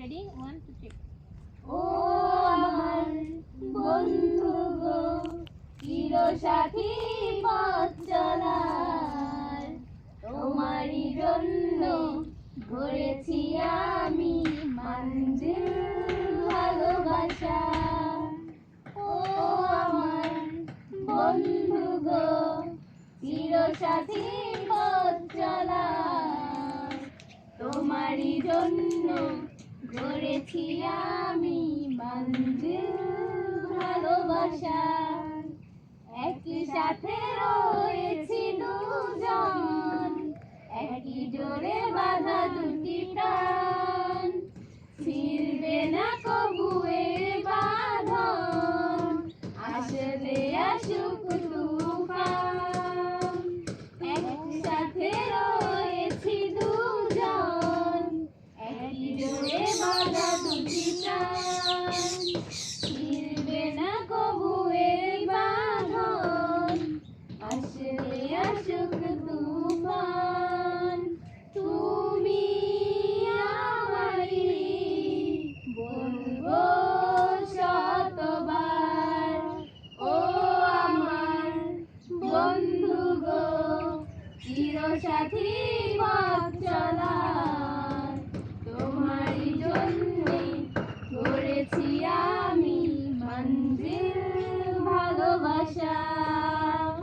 Ready one two three ও আমার বন্ধু গো চির সাথী পথ চলার। তোমারই জন্য গড়েছি আমি মঞ্জিল ভালোবাসা। ও আমার বন্ধু গো চির সাথী তোমারই জন্য গড়েছি আমি মঞ্জিল ভালোবাসা। সাথী পথ চলার জন্যে করেছি আমি মন্দির ভালোবাসা।